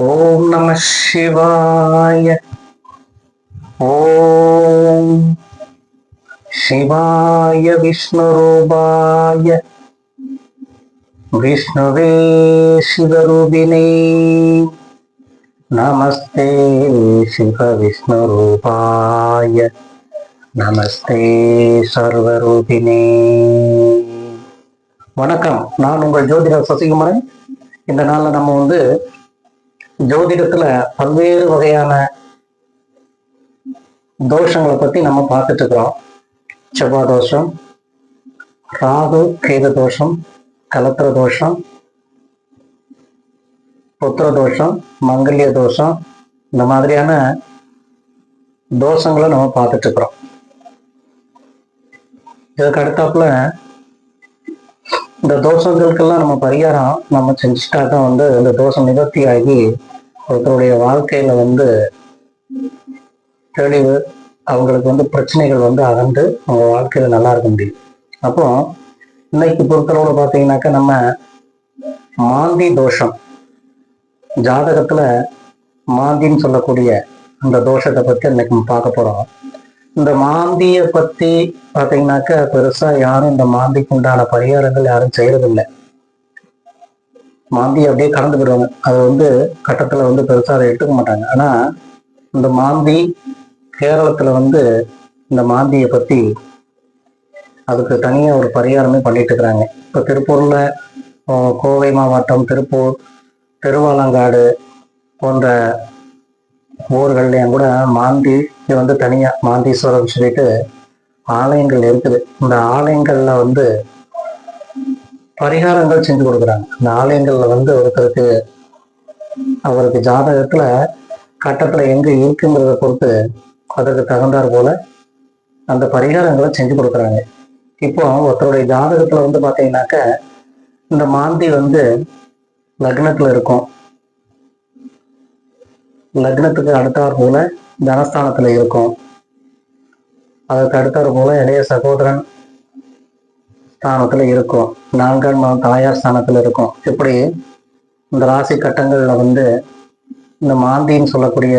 ஓம் நம சிவாய. ஓம் சிவாய விஷ்ணுரூபாய. விஷ்ணுவே சிவரூபிணே நமஸ்தே சிவ விஷ்ணுரூபாய நமஸ்தே சர்வரூபிணே வணக்கம். நான் உங்கள் ஜோதிடர் சசிகுமரன். இந்த நாள்ல நம்ம வந்து ஜோதிடத்துல பல்வேறு வகையான தோஷங்களை பத்தி நம்ம பார்த்துட்டு இருக்கிறோம். செவ்வாய் தோஷம் ராகு கேது தோஷம் கலத்திர தோஷம் புத்திர தோஷம் மங்கல்ய தோஷம் இந்த மாதிரியான தோஷங்களை நம்ம பார்த்துட்டு இருக்கிறோம். இதுக்கு அடுத்தாப்புல இந்த தோஷங்களுக்கெல்லாம் நம்ம பரிகாரம் நம்ம செஞ்சுட்டா தான் வந்து இந்த தோஷம் நிவர்த்தி ஆகி ஒருத்தருடைய வாழ்க்கையில வந்து தெளிவு அவங்களுக்கு வந்து பிரச்சனைகள் வந்து அகன்று அவங்க வாழ்க்கையில நல்லா இருக்க முடியும். அப்போ இன்னைக்கு பொறுத்தளவுல பார்த்தீங்கன்னாக்கா நம்ம மாந்தி தோஷம் ஜாதகத்துல மாந்தின்னு சொல்லக்கூடிய அந்த தோஷத்தை பத்தி இன்னைக்கு நம்ம பார்க்க போறோம். இந்த மாந்திய பத்தி பாத்தீங்கன்னாக்க பெருசா யாரும் இந்த மாந்திக்கு உண்டான பரிகாரங்கள் யாரும் செய்யறதில்லை மாந்தி அப்படியே கடந்து போயிடுவாங்க. அது வந்து கட்டத்துல வந்து பெருசா அதை எடுத்துக்க மாட்டாங்க. ஆனா இந்த மாந்தி கேரளத்துல வந்து இந்த மாந்தியை பத்தி அதுக்கு தனியா ஒரு பரிகாரமே பண்ணிட்டு இருக்கிறாங்க. இப்ப திருப்பூர்ல கோவை மாவட்டம் திருப்பூர் திருவாலங்காடு போன்ற ஊர்கள்லையும் கூட மாந்தி இது வந்து தனியா மாந்தீஸ்வரம் சொல்லிட்டு ஆலயங்கள் இருக்குது. இந்த ஆலயங்கள்ல வந்து பரிகாரங்கள் செஞ்சு கொடுக்குறாங்க. இந்த ஆலயங்கள்ல வந்து ஒருத்தருக்கு அவருக்கு ஜாதகத்துல கட்டத்துல எங்க இருக்குங்கிறத பொறுத்து அதற்கு தகுந்தாற் போல அந்த பரிகாரங்களை செஞ்சு கொடுக்குறாங்க. இப்போ ஒருத்தருடைய ஜாதகத்துல வந்து பார்த்தீங்கன்னாக்க இந்த மாந்தி வந்து லக்னத்துல இருக்கும். லக்னத்துக்கு அடுத்தார் போல தனஸ்தானத்தில் இருக்கும். அதற்கு அடுத்தார் போல இளைய சகோதரன் ஸ்தானத்துல இருக்கும். நான்காம் மாதம் தாயார் ஸ்தானத்துல இருக்கும். இப்படி இந்த ராசி கட்டங்கள்ல வந்து இந்த மாந்தின்னு சொல்லக்கூடிய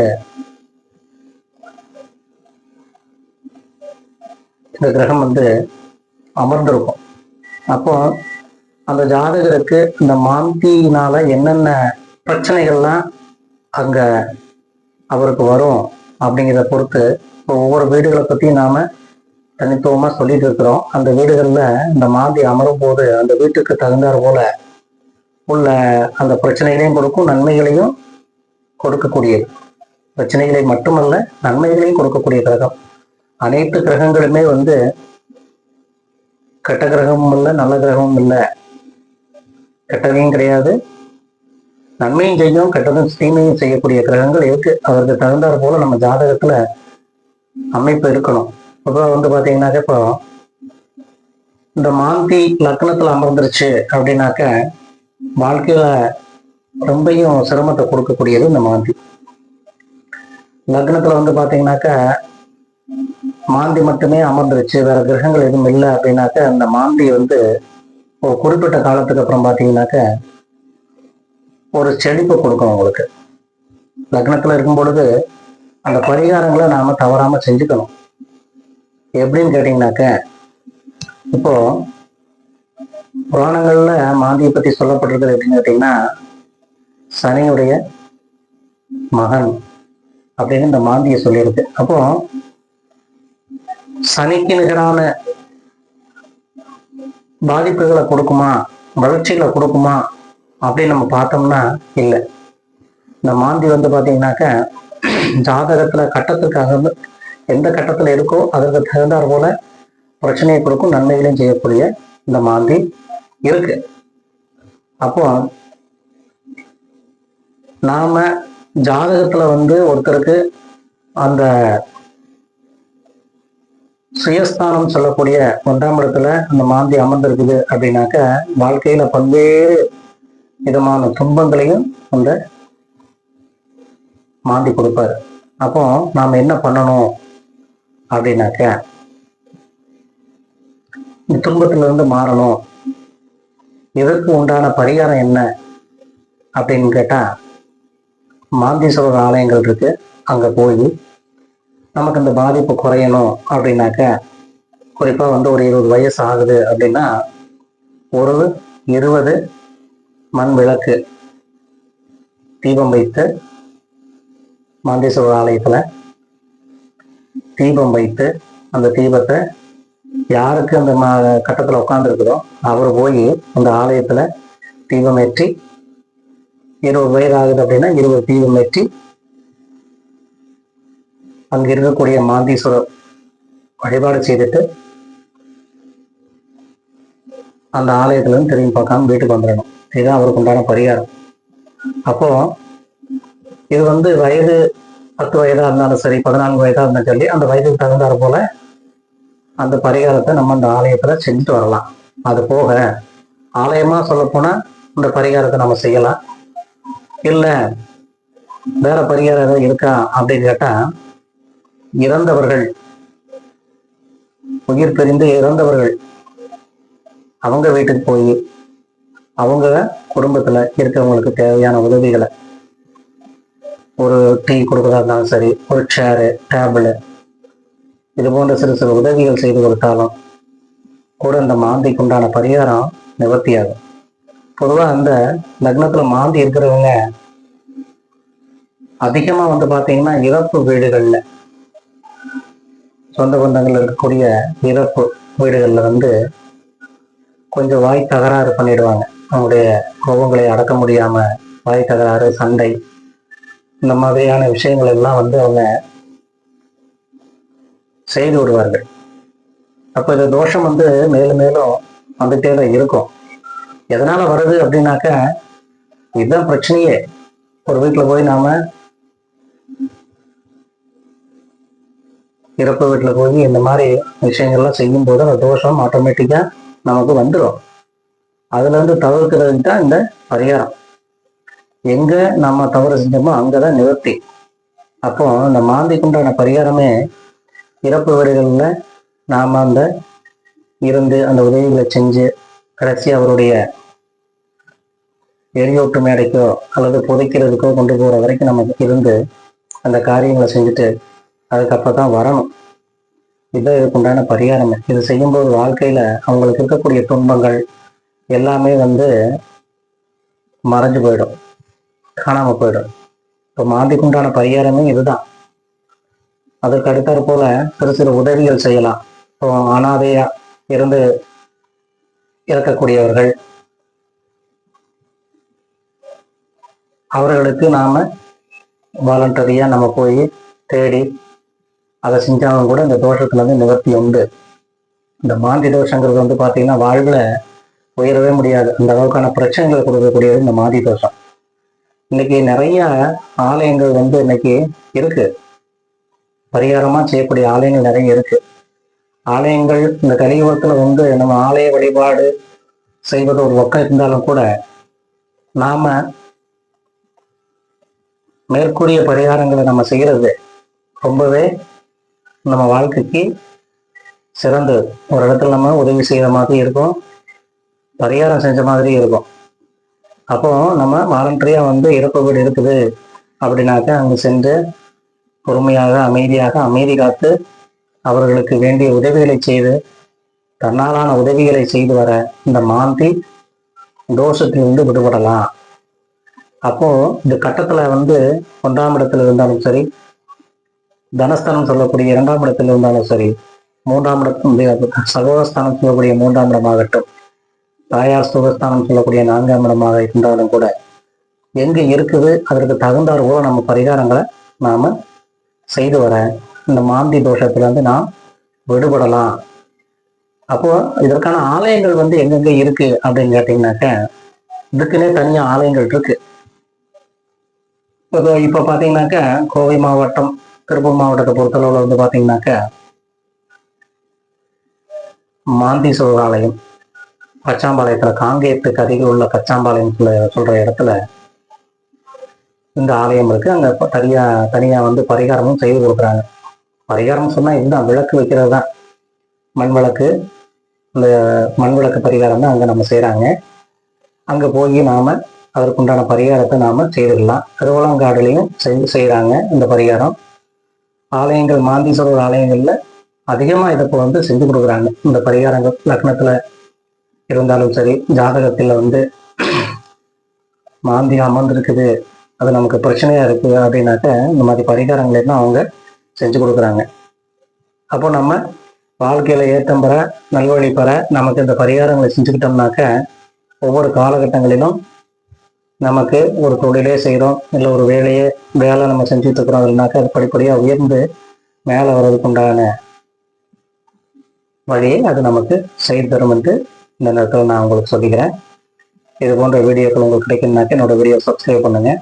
இந்த கிரகம் வந்து அமர்ந்திருக்கும். அப்போ அந்த ஜாதகருக்கு இந்த மாந்தியினால என்னென்ன பிரச்சனைகள்லாம் அங்க அவருக்கு வரும் அப்படிங்கிறத பொறுத்து இப்போ ஒவ்வொரு வீடுகளை பத்தியும் நாம தனித்துவமா சொல்லிட்டு இருக்கிறோம். அந்த வீடுகள்ல இந்த மாதிரி அமரும் போது அந்த வீட்டுக்கு தகுந்தார் போல உள்ள அந்த பிரச்சனைகளையும் கொடுக்கும் நன்மைகளையும் கொடுக்கக்கூடியது. பிரச்சனைகளை மட்டுமல்ல நன்மைகளையும் கொடுக்கக்கூடிய கிரகம். அனைத்து கிரகங்களுமே வந்து கெட்ட கிரகமும் இல்லை நல்ல கிரகமும் இல்லை. கெட்டதையும் கிடையாது. நன்மையும் செய்யும் கெட்டதும் தீமையும் செய்யக்கூடிய கிரகங்கள் இருக்கு. அதற்கு தகுந்தாற் போல நம்ம ஜாதகத்துல அமைப்பு இருக்கணும். இப்போ வந்து பாத்தீங்கன்னாக்க இப்போ இந்த மாந்தி லக்னத்துல அமர்ந்துருச்சு அப்படின்னாக்க வாழ்க்கையில ரொம்பையும் சிரமத்தை கொடுக்கக்கூடியது இந்த மாந்தி. லக்னத்துல வந்து பாத்தீங்கன்னாக்க மாந்தி மட்டுமே அமர்ந்துருச்சு வேற கிரகங்கள் எதுவும் இல்லை அப்படின்னாக்க அந்த மாந்தி வந்து ஒரு குறிப்பிட்ட காலத்துக்கு அப்புறம் பாத்தீங்கன்னாக்க ஒரு செழிப்பை கொடுக்கும் உங்களுக்கு. லக்னத்துல இருக்கும் பொழுது அந்த பரிகாரங்களை நாம தவறாம செஞ்சுக்கணும். எப்படின்னு கேட்டீங்கன்னாக்க இப்போ புராணங்கள்ல மாந்தியை பத்தி சொல்லப்பட்டிருக்கிறது எப்படின்னு கேட்டீங்கன்னா சனியுடைய மகன் அப்படின்னு இந்த மாந்தியை சொல்லியிருக்கு. அப்போ சனிக்கு நிகரான பாதிப்புகளை கொடுக்குமா வளர்ச்சிகளை கொடுக்குமா அப்படின்னு நம்ம பார்த்தோம்னா இல்லை. இந்த மாந்தி வந்து பாத்தீங்கன்னாக்க ஜாதகத்துல கட்டத்துக்காக வந்து எந்த கட்டத்துல இருக்கோ அதற்கு தகுந்தாற் போல பிரச்சனையை கொடுக்கும் நன்மைகளையும் செய்யக்கூடிய இந்த மாந்தி இருக்கு. அப்போ நாம ஜாதகத்துல வந்து ஒருத்தருக்கு அந்த சுயஸ்தானம் சொல்லக்கூடிய ஒன்றாம் இடத்துல அந்த மாந்தி அமர்ந்திருக்குது அப்படின்னாக்க வாழ்க்கையில பல்வேறு விதமான துன்பங்களையும் அந்த மாந்தி கொடுப்பாரு. அப்போ நாம என்ன பண்ணணும் அப்படின்னாக்க இந்த துன்பத்திலிருந்து மாறணும். இதற்கு உண்டான பரிகாரம் என்ன அப்படின்னு கேட்டா மாந்தீஸ்வரர் ஆலயங்கள் இருக்கு. அங்க போய் நமக்கு இந்த பாதிப்பு குறையணும் அப்படின்னாக்க குறிப்பா வந்து ஒரு இருபது வயசு ஆகுது அப்படின்னா ஒரு இருபது மண் விளக்கு தீபம் வைத்து மாந்தேஸ்வரர் ஆலயத்துல தீபம் வைத்து அந்த தீபத்தை யாருக்கு அந்த மா கட்டத்தில் உட்காந்துருக்குதோ அவர் போய் அந்த ஆலயத்துல தீபம் ஏற்றி இருபது வயது ஆகுது அப்படின்னா இருபது தீபம் ஏற்றி அங்க இருக்கக்கூடிய மாந்தீஸ்வரர் வழிபாடு செய்துட்டு அந்த ஆலயத்துலேருந்து திரும்பி பார்க்காம வீட்டுக்கு வந்துடணும். இதுதான் அவருக்கு உண்டான பரிகாரம். அப்போ இது வந்து வயது பத்து வயதா இருந்தாலும் சரி பதினான்கு வயதா இருந்தாலும் சொல்லி அந்த வயதுக்கு தகுந்தாறு போல அந்த பரிகாரத்தை நம்ம அந்த ஆலயத்துல செஞ்சுட்டு வரலாம். அது போக ஆலயமா சொல்ல போனா இந்த பரிகாரத்தை நம்ம செய்யலாம். இல்ல வேற பரிகாரம் ஏதாவது இருக்கா அப்படின்னு கேட்டா இறந்தவர்கள் உயிர் பிரிந்து இறந்தவர்கள் அவங்க வீட்டுக்கு போய் அவங்க குடும்பத்துல இருக்கிறவங்களுக்கு தேவையான உதவிகளை. ஒரு டீ கொடுக்கறதா இருந்தாலும் சரி ஒரு சேரு டேபிள் இது போன்ற சிறு சிறு உதவிகள் செய்து கொடுத்தாலும் கூட இந்த மாந்திக்கு உண்டான பரிகாரம் நிவர்த்தியாகும். பொதுவாக அந்த லக்னத்துல மாந்தி இருக்கிறவங்க அதிகமா வந்து பார்த்தீங்கன்னா இறப்பு வீடுகள்ல சொந்த பந்தங்கள் இருக்கக்கூடிய இறப்பு வீடுகள்ல வந்து கொஞ்சம் வாய் தகராறு பண்ணிடுவாங்க. நம்முடைய கோபங்களை அடக்க முடியாம வாய் தகராறு சண்டை இந்த மாதிரியான விஷயங்கள் எல்லாம் வந்து அவங்க செய்து விடுவார்கள். அப்போ இந்த தோஷம் வந்து மேலும் மேலும் வந்துட்டே தான் இருக்கும். எதனால வருது அப்படின்னாக்க இதுதான் பிரச்சனையே. ஒரு வீட்டுல போய் நாம இறப்பு வீட்டுல போய் இந்த மாதிரி விஷயங்கள்லாம் செய்யும் போது அந்த தோஷம் ஆட்டோமேட்டிக்கா நமக்கு வந்துடும் அதுல இருந்து தவிர்க்கிறதுக்கு தான் இந்த பரிகாரம். எங்க நம்ம தவறு செஞ்சோமோ அங்கதான் நிவர்த்தி. அப்போ இந்த மாந்திக்கு உண்டான பரிகாரமே இறப்பு வீடுகள்ல நாம அந்த இருந்து அந்த உதவிகளை செஞ்சு கடைசி அவருடைய எரியூட்டு மேடைக்கோ அல்லது புதைக்கிறதுக்கோ கொண்டு போற வரைக்கும் நமக்கு இருந்து அந்த காரியங்களை செஞ்சுட்டு அதுக்கப்புறம் தான் வரணும். இதுதான் இதுக்கு உண்டான பரிகாரமே. இது செய்யும்போது வாழ்க்கையில அவங்களுக்கு இருக்கக்கூடிய துன்பங்கள் எல்லாமே வந்து மறைஞ்சு போயிடும். காணாம போயிடும். இப்போ மாந்திக்குண்டான பரிகாரமே இதுதான். அதற்கு அடுத்தாற் போல சிறு சிறு உதவிகள் செய்யலாம். இப்போ அனாதையா இருந்து இறக்கக்கூடியவர்கள் அவர்களுக்கு நாம வாலண்டரியா நம்ம போய் தேடி அதை செஞ்சாலும் கூட இந்த தோஷத்துல வந்து நிவர்த்தி உண்டு. இந்த மாந்தி தோஷங்கிறது வந்து பாத்தீங்கன்னா வாழ்வுல உயரவே முடியாது. அந்த அளவுக்கான பிரச்சனைகளை கொடுக்கக்கூடியது இந்த மாதி தோஷம் இன்னைக்கு நிறைய ஆலயங்கள் வந்து இன்னைக்கு இருக்கு. பரிகாரமா செய்யக்கூடிய ஆலயங்கள் நிறைய இருக்கு. ஆலயங்கள் இந்த கலியுகத்துல வந்து நம்ம ஆலய வழிபாடு செய்வது ஒரு பக்கம் இருந்தாலும் கூட நாம மேற்கூறிய பரிகாரங்களை நம்ம செய்யறது ரொம்பவே நம்ம வாழ்க்கைக்கு சிறந்தது. ஒரு இடத்துல நம்ம உதவி செய்யற மாதிரி இருக்கும். பரிகாரம் செஞ்ச மாதிரி இருக்கும். அப்போ நம்ம வாலண்டரியா வந்து இறப்பு வீடு இருக்குது அப்படின்னாக்க அங்கே சென்று பொறுமையாக அமைதியாக அமைதி காத்து அவர்களுக்கு வேண்டிய உதவிகளை செய்து தன்னாலான உதவிகளை செய்து வர இந்த மாந்தி தோஷத்திலிருந்து விடுபடலாம். அப்போ இந்த கட்டத்துல வந்து ஒன்றாம் இடத்துல இருந்தாலும் சரி தனஸ்தானம் சொல்லக்கூடிய இரண்டாம் இடத்துல இருந்தாலும் சரி மூன்றாம் இடம் சகோதரஸ்தானம் சொல்லக்கூடிய மூன்றாம் இடமாகட்டும். தாயார் சுகஸ்தானம் சொல்லக்கூடிய நான்காம் இடமாக இருந்தாலும் கூட எங்க இருக்குது அதற்கு தகுந்தாற் போல நம்ம பரிகாரங்களை நாம செய்து வர இந்த மாந்தி தோஷத்துலேருந்து நாம் விடுபடலாம். அப்போ இதற்கான ஆலயங்கள் வந்து எங்கெங்க இருக்கு அப்படின்னு கேட்டிங்கனாக்க இதுக்குன்னே தனியா ஆலயங்கள் இருக்கு. இப்போ இப்போ பார்த்தீங்கன்னாக்க கோவை மாவட்டம் திருப்பூர் மாவட்டத்தை பொறுத்தளவில் வந்து பார்த்தீங்கன்னாக்க மாந்தி ஆலயம் பச்சாம்பாளையத்துல காங்கேயத்துக்கு அருகில் உள்ள பச்சாம்பாளையம் சொல்ற இடத்துல இந்த ஆலயம் இருக்கு. அங்க தனியா தனியா வந்து பரிகாரமும் செய்து கொடுக்குறாங்க. பரிகாரம் சொன்னா இதுதான் விளக்கு வைக்கிறது தான் மண் விளக்கு இந்த மண் விளக்கு பரிகாரம் தான் அங்க நம்ம செய்யறாங்க அங்க போய் நாம அதற்குண்டான பரிகாரத்தை நாம செய்திடலாம். திருவள்ளங்காடுலையும் செஞ்சு செய்யறாங்க இந்த பரிகாரம். ஆலயங்கள் மாந்தீஸ்வரர் ஆலயங்கள்ல அதிகமா இதை இப்போ வந்து செஞ்சு கொடுக்குறாங்க. இந்த பரிகாரங்கள் லக்னத்துல இருந்தாலும் சரி ஜாதகத்தில் வந்து மாந்தி அமர்ந்திருக்குது அது நமக்கு பிரச்சனையா இருக்குது அப்படின்னாக்க இந்த மாதிரி பரிகாரங்களை தான் அவங்க செஞ்சு கொடுக்குறாங்க. அப்போ நம்ம வாழ்க்கையில ஏற்றம் பெற நல்வழி பெற நமக்கு இந்த பரிகாரங்களை செஞ்சுக்கிட்டோம்னாக்க ஒவ்வொரு காலகட்டங்களிலும் நமக்கு ஒரு தொழிலே செய்கிறோம் இல்லை ஒரு வேலையே வேலை நம்ம செஞ்சுட்டு இருக்கிறோம் அப்படின்னாக்க அது படிப்படியாக உயர்ந்து மேலே வர்றதுக்கு உண்டான வழியை அது நமக்கு செய்து தரும் என்று இந்த நேரத்தில் நான் உங்களுக்கு சொல்லிக்கிறேன். இது போன்ற வீடியோக்கள் உங்களுக்கு கிடைக்கணுனாக்க என்னோட வீடியோ சப்ஸ்கிரைப் பண்ணுங்கள்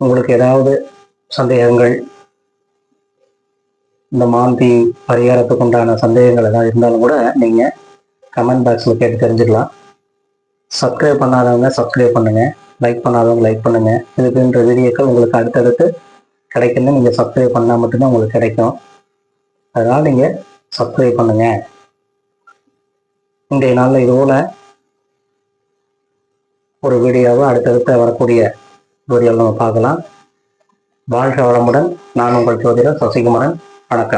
உங்களுக்கு ஏதாவது சந்தேகங்கள் இந்த மாந்தி பரிகாரத்துக்கு உண்டான சந்தேகங்கள் ஏதாவது இருந்தாலும் கூட நீங்கள் கமெண்ட் பாக்ஸில் கேட்டு தெரிஞ்சுக்கலாம். சப்ஸ்கிரைப் பண்ணாதவங்க சப்ஸ்கிரைப் பண்ணுங்கள் லைக் பண்ணாதவங்க லைக் பண்ணுங்கள் இதுக்குன்ற வீடியோக்கள் உங்களுக்கு அடுத்தடுத்து கிடைக்குன்னு நீங்கள் சப்ஸ்கிரைப் பண்ணால் மட்டும்தான் உங்களுக்கு கிடைக்கும். அதனால் நீங்கள் சப்ஸ்கிரைப் பண்ணுங்கள் இன்றைய நாளில் இதுபோல் ஒரு வீடியோவை அடுத்தடுத்து வரக்கூடிய வீடியோவில் நம்ம பார்க்கலாம். வாழ்க வளமுடன். நான் உங்கள் ஜோதிடர் சசிகுமாரன். வணக்கம்.